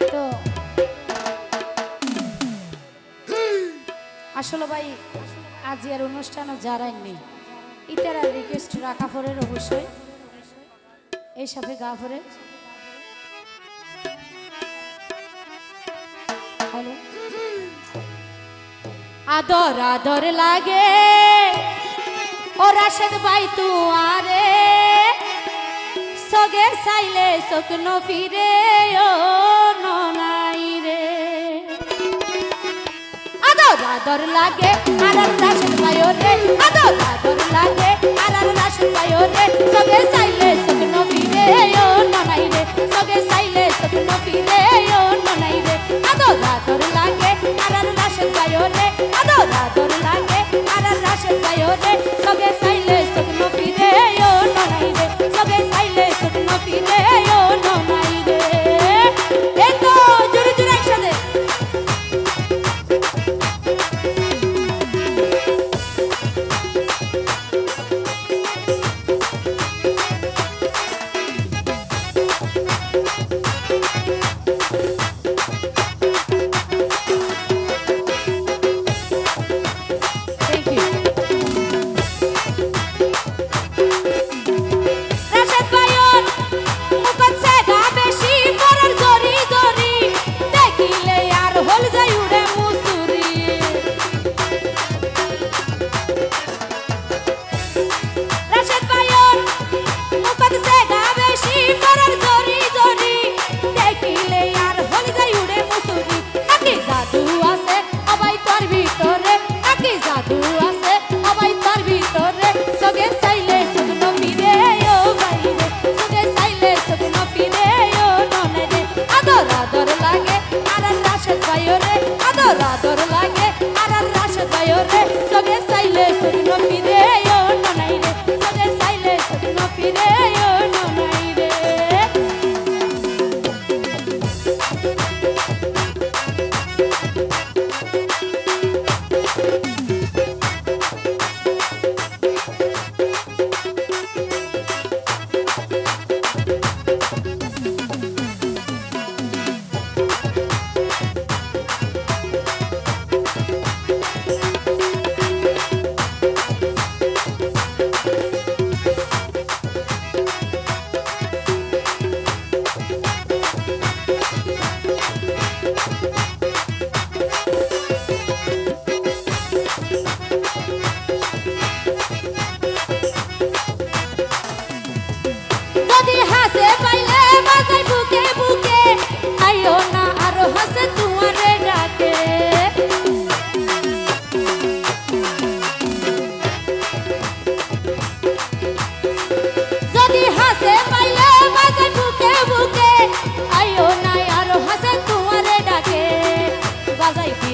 তো, আসলে ভাই, আজ এর অনুষ্ঠানও যারাই নেই রিকোয়েস্ট রাখা অবশ্যই। এই সাথে গা পরে আদর আদর লাগে। ও রাশেদ ভাই তু আরে সগে সাইলে স্বপ্ন ফিরে, ও ননাই রে। আদর আদর লাগে, আরার রাশেদ ভাই রে আদর আদর লাগে, আরার রাশেদ ভাই রে সগে সাইলে স্বপ্ন ফিরে, ও ননাই রে। সগে সাইলে স্বপ্ন ফিরে, ও ননাই রে। আদর আদর লাগে, আরার রাশেদ ভাই রে আদর আদর লাগে, আরার রাশেদ ভাই রে 在